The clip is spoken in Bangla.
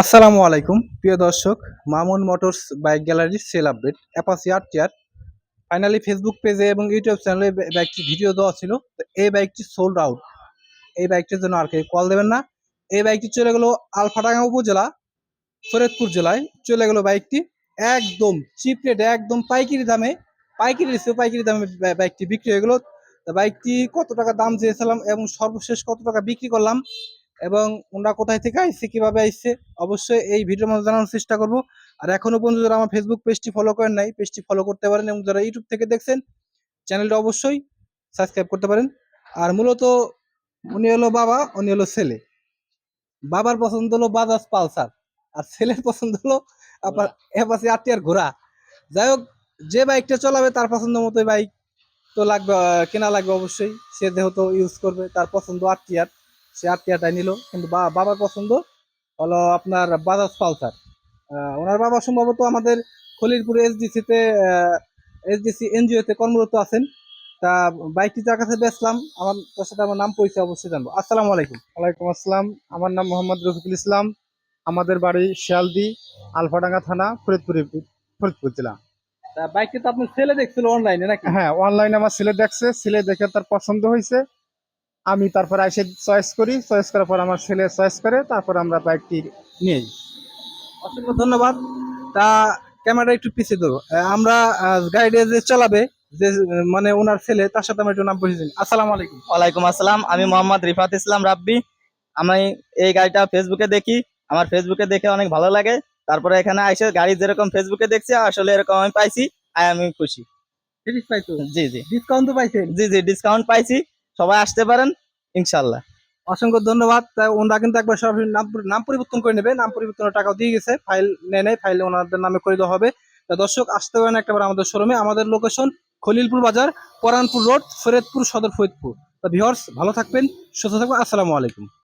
আসসালামু আলাইকুম, প্রিয় দর্শক, Mamun motors bike gallery sale update Apache R TR finally Facebook পেজে এবং ইউটিউব চ্যানেলে বাইকটি ভিডিও দেওয়া ছিল। তো এই বাইকটি সোল্ড আউট এই বাইকটির জন্য আর কেউ কল দেবেন না। এই বাইকটি চলে গেল আলফাডাঙ্গা উপজেলা, ফরিদপুর জেলায়। চলে গেল বাইকটি একদম চিপ রেটে একদম পাইকারি দামে। পাইকারি রেসে পাইকারি দামে বাইকটি বিক্রি হয়ে গেল। বাইকটি কত টাকা দাম চেয়েছিলাম এবং সর্বশেষ কত টাকা বিক্রি করলাম? এবং ওনারা কোথায় থেকে আইসছে কীভাবে আইসছে অবশ্যই এই ভিডিওর মধ্যে জানানোর চেষ্টা করব। আর এখনও পর্যন্ত যারা আমার ফেসবুক পেজটি ফলো করেন নাই পেজটি ফলো করতে পারেন এবং যারা ইউটিউব থেকে দেখছেন চ্যানেলটা অবশ্যই সাবস্ক্রাইব করতে পারেন। আর মূলত উনি হলো বাবা উনি হলো ছেলে। বাবার পছন্দ হলো বাজাজ পালসার আর ছেলের পছন্দ হলো আপনার এপাশে আটটিয়ার ঘোড়া। যাই হোক যে বাইকটা চলাবে তার পছন্দ মতো বাইক তো লাগবে কেনা লাগবে অবশ্যই। সে যেহেতু ইউজ করবে তার পছন্দ আটটিয়ার। সে আটটিয়াটাই নিল। কিন্তু বাবার পছন্দ হলো আপনার বাজাজ পালসার। ওনার বাবা সম্ভবত আমাদের খলিরপুর এসডিসিতে এসডিসি এনজিওতে কর্মরত আছেন। তা বাইকটি যার কাছে বেচলাম। আমার তার সাথে আমার নাম পরিচয় অবশ্যই জানব। আসসালামু আলাইকুম। ওয়ালাইকুম আসসালাম। আমার নাম মোহাম্মদ রফিকুল ইসলাম। আমাদের বাড়ি শিয়ালদি আলফাডাঙ্গা থানা ফরিদপুর ফরিদপুর জেলা। তা বাইকটি তো আপনি ছেলে দেখছিল অনলাইনে নাকি? হ্যাঁ অনলাইনে আমার ছেলে দেখছে। ছেলে দেখে তার পছন্দ হয়েছে। আমি তারপর এসে চয়েস করি চয়েস করার পর আমার ছেলে চয়েস করে তারপর আমরা বাইকটি নিই অসংখ্য ধন্যবাদ। তা ক্যামেরা একটু পিছিয়ে দেবো আমরা গাইডে যে চালাবে যে মানে ওনার ছেলে তার সাথে আমার একটু নাম পরিচয় দিন। আসসালামু আলাইকুম। ওয়ালাইকুম আসসালাম। আমি মোহাম্মদ রিফাত ইসলাম রাব্বি। আমি এই গাড়িটা ফেসবুকে দেখি। আমার ফেসবুকে দেখে অনেক ভালো লাগে। তারপরে এখানে এসে গাড়ি যেরকম ফেসবুকে দেখছি আসলে এরকম আমি পাইছি আমি খুশি। জি জি। ডিসকাউন্ট তো পাইছেন? জি জি ডিসকাউন্ট পাইছি। সবাই আসতে পারেন, ইনশাল্লাহ। অসংখ্য ধন্যবাদ। ওনারা কিন্তু একবার সব নাম নাম পরিবর্তন করে নেবে। নাম পরিবর্তনের টাকাও দিয়ে গেছে। ফাইল নেয় নেয় ফাইল ওনাদের নামে করে দেওয়া হবে। তা দর্শক, আসতে পারেন একটাবার আমাদের শোরুমে। আমাদের লোকেশন খলিলপুর বাজার পরানপুর রোড, ফরিদপুর, সদর ফরিদপুর। তা ভিহর্স ভালো থাকবেন, সুস্থ থাকবেন। আসসালামু আলাইকুম।